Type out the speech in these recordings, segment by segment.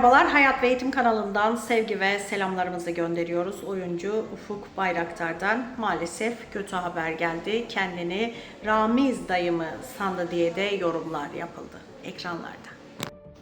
Merhabalar, Hayat ve Eğitim kanalından sevgi ve selamlarımızı gönderiyoruz. Oyuncu Ufuk Bayraktar'dan maalesef kötü haber geldi. Kendini Ramiz dayımı sandı diye de yorumlar yapıldı ekranlarda.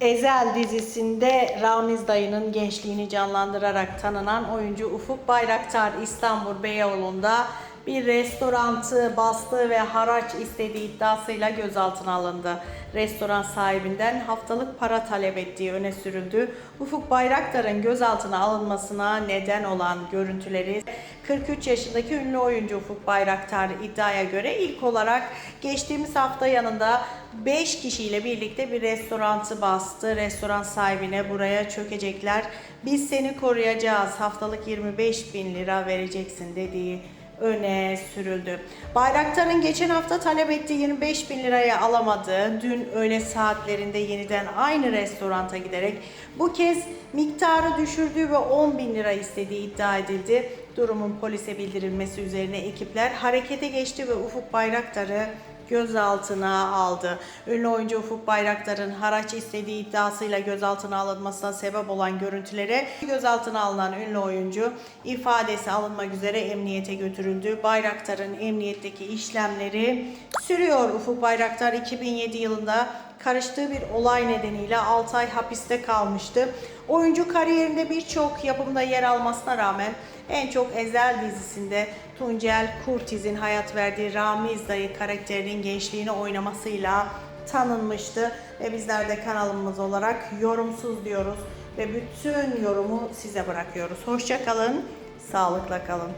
Ezel dizisinde Ramiz dayının gençliğini canlandırarak tanınan oyuncu Ufuk Bayraktar İstanbul Beyoğlu'nda bir restorantı bastığı ve haraç istediği iddiasıyla gözaltına alındı. Restoran sahibinden haftalık para talep ettiği öne sürüldü. Ufuk Bayraktar'ın gözaltına alınmasına neden olan görüntüleri 43 yaşındaki ünlü oyuncu Ufuk Bayraktar iddiaya göre ilk olarak geçtiğimiz hafta yanında 5 kişiyle birlikte bir restorantı bastı. Restoran sahibine buraya çökecekler. Biz seni koruyacağız. Haftalık 25 bin lira vereceksin dediği öne sürüldü. Bayraktar'ın geçen hafta talep ettiği 25 bin liraya alamadığı, dün öğle saatlerinde yeniden aynı restoranta giderek bu kez miktarı düşürdüğü ve 10 bin lira istediği iddia edildi. Durumun polise bildirilmesi üzerine ekipler harekete geçti ve Ufuk Bayraktar'ı gözaltına aldı. Ünlü oyuncu Ufuk Bayraktar'ın haraç istediği iddiasıyla gözaltına alınmasına sebep olan görüntülere gözaltına alınan ünlü oyuncu ifadesi alınmak üzere emniyete götürüldü. Bayraktar'ın emniyetteki işlemleri sürüyor. Ufuk Bayraktar 2007 yılında karıştığı bir olay nedeniyle 6 ay hapiste kalmıştı. Oyuncu kariyerinde birçok yapımda yer almasına rağmen en çok Ezel dizisinde Tuncel Kurtiz'in hayat verdiği Ramiz dayı karakterinin gençliğini oynamasıyla tanınmıştı. Ve bizler de kanalımız olarak yorumsuz diyoruz ve bütün yorumu size bırakıyoruz. Hoşça kalın, sağlıkla kalın.